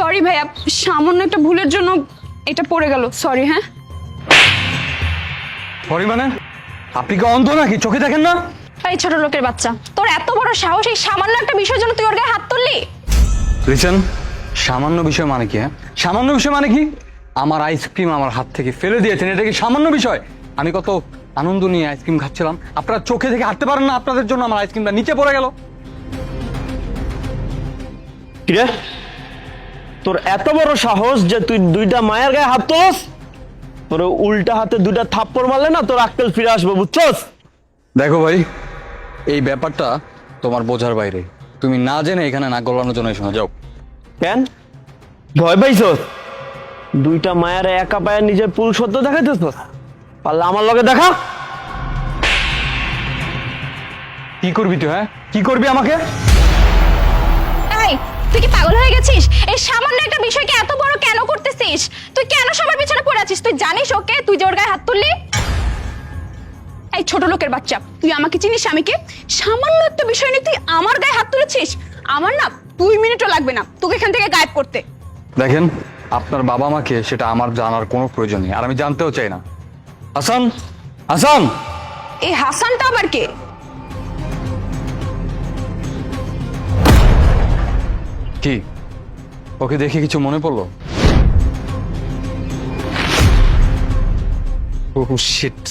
Sorry ভাইয়া সামান্য একটা ভুলের জন্য এটা পড়ে গেল। সরি হ্যাঁ? সরি মানে? আপনি কি অন্ধ নাকি? চোখে দেখেন না? এই ছোট লোকের বাচ্চা তোর এত বড় সাহস এই সামান্য একটা বিষয়ের জন্য তুই ওর গায়ে হাত তুললি? লিসেন সামান্য বিষয় মানে কি হ্যাঁ? সামান্য বিষয় মানে কি? আমার আইসক্রিম আমার হাত থেকে ফেলে দিয়েছেন এটা কি সামান্য বিষয়? আমি কত আনন্দ নিয়ে আইসক্রিম খাচ্ছিলাম। আপনারা চোখে থেকে হাঁটতে পারেন না আপনাদের জন্য আমার আইসক্রিমটা নিচে পড়ে গেল। কিরে? তোর এত বড় সাহস যে তুই দুইটা মায়ের গায়ে হাত তোলস? তোর উল্টা হাতে দুইটা থাপ্পড় মারলে না তোর আক্কেল ফিরে আসবে বুঝছস? দেখো ভাই এই ব্যাপারটা তোমার বোঝার বাইরে। তুমি না জেনে এখানে না গলানোর জন্য শোনা যাও। কেন? ভয় পাইছস? দুইটা মায়ের একা পায়ে নিজের পুরুষত্ব দেখাইতেছ পারলে আমার লগে দেখা? কি করবি তুই হ্যাঁ? কি করবি আমাকে? তুই কি পাগল হয়ে গেছিস? এই সামান্য একটা বিষয়কে এত বড় কেন করতেছিস? তুই কেন সবার পিছনে পড়ে আছিস? তুই জানিস ওকে? তুই যে ওর গায়ে হাত তুললি? এই ছোট লোকের বাচ্চা তুই আমাকে চিনিস আমি কে? সামান্য একটা বিষয় নিয়ে তুই আমার গায়ে হাত তুলেছিস? আমার না দুই মিনিটও লাগবে না তোকে এখান থেকে গায়েব করতে। দেখেন আপনার বাবা মাকে সেটা আমার জানার কোনো প্রয়োজন নেই আর আমি জানতেও চাই না। হাসান হাসান! এই হাসানটা আবার কে? কি? ওকে দেখে কিছু মনে পড়ল? Oh shit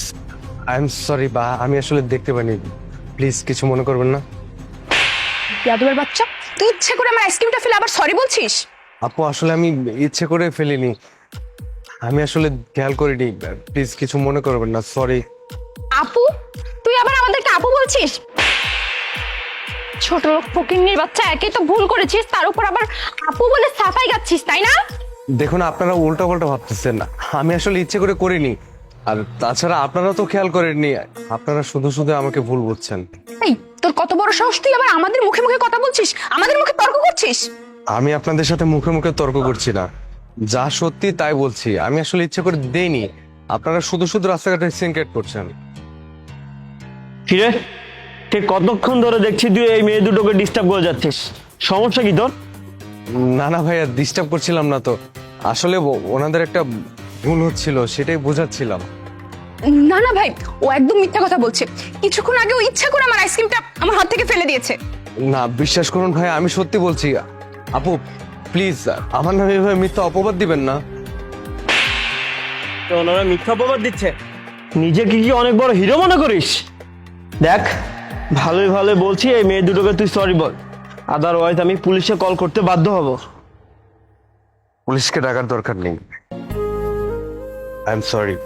I am sorry বা আমি আসলে দেখতে পাইনি। প্লিজ কিছু মনে করবেন না। যাদবের বাচ্চা তুই ইচ্ছে করে আমার আইসক্রিমটা ফেলে আবার সরি বলছিস? আপু আসলে আমি ইচ্ছে করে ফেলিনি। আমি আসলে খেয়াল করিনি। প্লিজ কিছু মনে করবেন না সরি আপু তুই আবার আমাদেরকে আপু বলছিস? ছোট লোক ফকিন্নির বাচ্চা একেই তো ভুল করেছিস তার উপর আবার আপু বলে সাফাই গাচ্ছিস তাই না? দেখুন আপনারা উল্টা পাল্টা ভাবতেছেন না। আমি আসলে ইচ্ছে করে করিনি। আর তাছাড়া আপনারা তো খেয়াল করেননি আপনারা শুধু শুধু আমাকে ভুল বুঝছেন। এই তোর কত বড় সাহস তুই আবার আমাদের মুখে মুখে কথা বলছিস? আমাদের মুখে তর্ক করছিস? আমি আপনাদের সাথে মুখে মুখে তর্ক করছি না। যা সত্যি তাই বলছি। আমি আসলে ইচ্ছে করে দেইনি। আপনারা শুধু শুধু রাস্তাঘাটে সিনক্রেট করছেন। কিরে? ঠিক কতক্ষণ ধরে দেখছি তুই এই মেয়ে দুটোকে ডিস্টার্ব করে যাচ্ছিস? সমস্যা কি তোর? না না ভাইয়া ডিস্টার্ব করছিলাম না তো। আসলে ওনাদের একটা ভুল হচ্ছিল সেটাই বোঝাচ্ছিলাম। না না ভাই ও একদম মিথ্যা কথা বলছে। কিছুক্ষণ আগে ও ইচ্ছা করে আমার আইসক্রিমটা আমার হাত থেকে ফেলে দিয়েছে। না বিশ্বাস করুন ভাই আমি সত্যি বলছি। আপু প্লিজ আমার নামে এভাবে মিথ্যা অপবাদ দিবেন না। তো ওনারা মিথ্যা অপবাদ দিচ্ছে। নিজেকে কি অনেক বড় হিরো মনে করিস? দেখ ভালোই ভালো বলছি এই মেয়ে দুটোকে তুই সরি বল। আদারওয়াইজ আমি পুলিশে কল করতে বাধ্য হব। পুলিশকে ডাকার দরকার নেই। আই এম সরি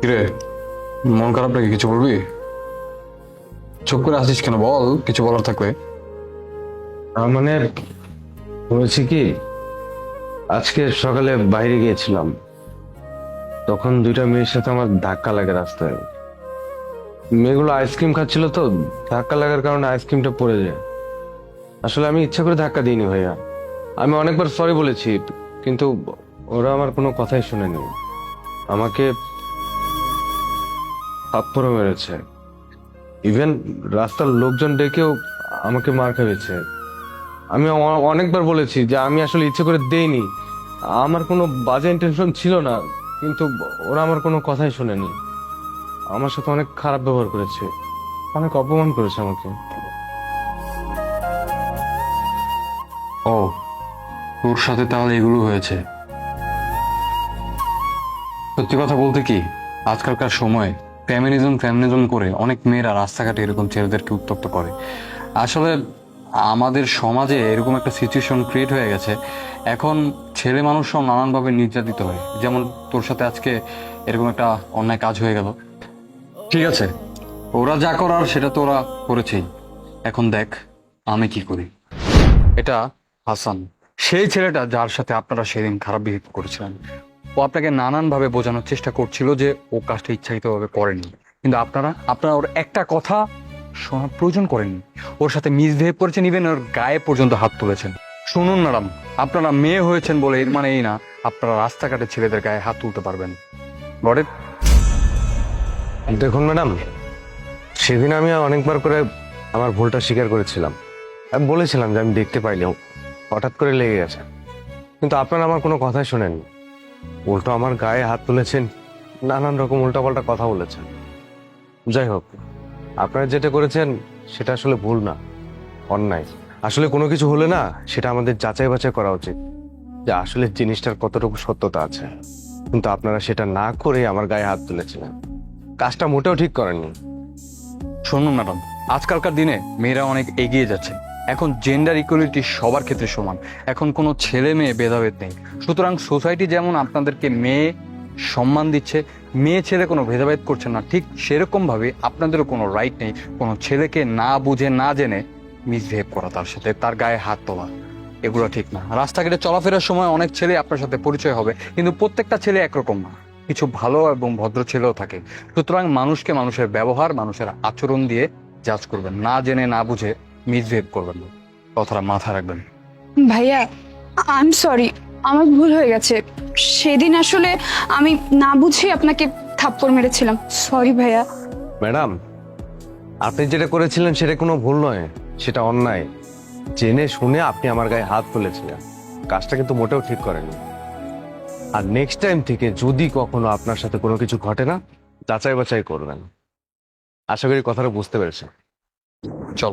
কিরে মন খারাপ নাকি? কিছু বলবি? চুপ করে আসিস কেন বল কিছু বলার থাকলে। মানে হয়েছে কি আজকে সকালে বাইরে গিয়েছিলাম। তখন দুইটা মেয়ের সাথে আমার ধাক্কা লাগে রাস্তায়। মেয়েগুলো আইসক্রিম খাচ্ছিল তো, ধাক্কা লাগার কারণে আইসক্রিমটা পড়ে যায়। আসলে আমি ইচ্ছা করে ধাক্কা দিইনি ভাইয়া। আমি অনেকবার সরি বলেছি, কিন্তু ওরা আমার কোনো কথাই শুনেনি। আমাকে থাপ্পড়ও মেরেছে। ইভেন রাস্তার লোকজন ডেকেও আমাকে মার খাইয়েছে। আমি অনেকবার বলেছি যে আমি আসলে ইচ্ছে করে দেইনি। আমার কোনো বাজে ইন্টেনশন ছিল না, কিন্তু ওরা আমার কোনো কথাই শোনেনি। আমার সাথে অনেক খারাপ ব্যবহার করেছে, অনেক অপমান করেছে আমাকে। ও, তোর সাথে তাহলে এগুলো হয়েছে। সত্যি কথা বলতে কি, আজকালকার সময় ফ্যামিনিজম ফ্যামিনিজম করে অনেক মেয়েরা রাস্তাঘাটে এরকম ছেলেদেরকে উত্তপ্ত করে। আসলে আমাদের সমাজে এরকম একটা সিচুয়েশন ক্রিয়েট হয়ে গেছে। এখন ছেলে মানুষরাও নানানভাবে নির্যাতিত হয়। যেমন তোর সাথে আজকে এরকম একটা অন্যায় কাজ হয়ে গেল। ঠিক আছে, ওরা যা করার সেটা তো ওরা করেছেই। এখন দেখ, আমি কি করি? এটা হাসান। সেই ছেলেটা যার সাথে আপনারা সেদিন খারাপ বিহেভ করেছিলেন। ও আপনাকে নানানভাবে বোঝানোর চেষ্টা করছিল যে ও কাজটা ইচ্ছাকৃতভাবে করেনি। কিন্তু আপনারা আপনারা ওর একটা কথা শোনার প্রয়োজন করেননি ওর সাথে মিসবিহেভ করেছেন ইভেন ওর গায়ে পর্যন্ত হাত তুলেছেন। শুনুন ম্যাডাম, আপনারা মেয়ে হয়েছেন বলে এর মানে এই না, আপনারা রাস্তাঘাটে ছেলেদের গায়ে হাত তুলতে পারবেন। গড়ের দেখুন ম্যাডাম, সেদিন আমি অনেকবার করে আমার ভুলটা স্বীকার করেছিলাম। আমি বলেছিলাম যে আমি দেখতে পাইনি, হঠাৎ করে লেগে গেছে। কিন্তু আপনারা আমার কোনো কথাই শোনেননি উল্টো আমার গায়ে হাত তুলেছেন, নানান রকম উল্টাপাল্টা কথা বলেছেন। যাই হোক আপনারা যেটা করেছেন, সেটা আসলে ভুল না, অন্যায়। আসলে কোনো কিছু হলে না, সেটা আমাদের যাচাই বাছাই করা উচিত। যে আসলে জিনিসটার কতটুকু সত্যতা আছে। কিন্তু আপনারা সেটা না করে আমার গায়ে হাত তুলেছিলেন। কাজটা মোটেও ঠিক করেননি। শুনুন ম্যাডাম, আজকালকার দিনে মেয়েরা অনেক এগিয়ে যাচ্ছে। এখন জেন্ডার ইকুয়ালিটি সবার ক্ষেত্রে সমান। এখন কোনো ছেলে মেয়ে ভেদাভেদ নেই। সুতরাং সোসাইটি যেমন আপনাদেরকে মেয়ে সম্মান দিচ্ছে মেয়ে ছেলে কোনো ভেদাভেদ করছে না। ঠিক সেরকমভাবে আপনাদেরও কোনো রাইট নেই। কোনো ছেলেকে না বুঝে, না জেনে মিসবিহেভ করা তার সাথে। তার গায়ে হাত তোলা, এগুলো ঠিক না। রাস্তাঘাটে চলাফেরার সময় অনেক ছেলে আপনার সাথে পরিচয় হবে, কিন্তু প্রত্যেকটা ছেলে একরকম না। কিছু ভালো এবং ভদ্র ছেলেও থাকে। সুতরাং মানুষকে মানুষের ব্যবহার, মানুষের আচরণ দিয়ে জাজ করবেন। না জেনে, না বুঝে মিসবিহেভ করবেন কথাটা মাথা রাখবেন। ভাইয়া আই এম সরি আমার ভুল হয়ে গেছে। সেদিন আসলে আমি না বুঝে আপনাকে থাপ্পড় মেরেছিলাম। সরি ভাইয়া। ম্যাডাম, আপনি যেটা করেছিলেন সেটা কোনো ভুল নয়, সেটা অন্যায়। জেনে শুনে আপনি আমার গায়ে হাত তুলেছিলেন। কাজটা কিন্তু মোটেও ঠিক করেনি আর নেক্সট টাইম থেকে যদি কখনো আপনার সাথে কোনো কিছু ঘটে না যাচাই বাছাই করবেন। আশা করি কথাটা বুঝতে পেরেছেন। চল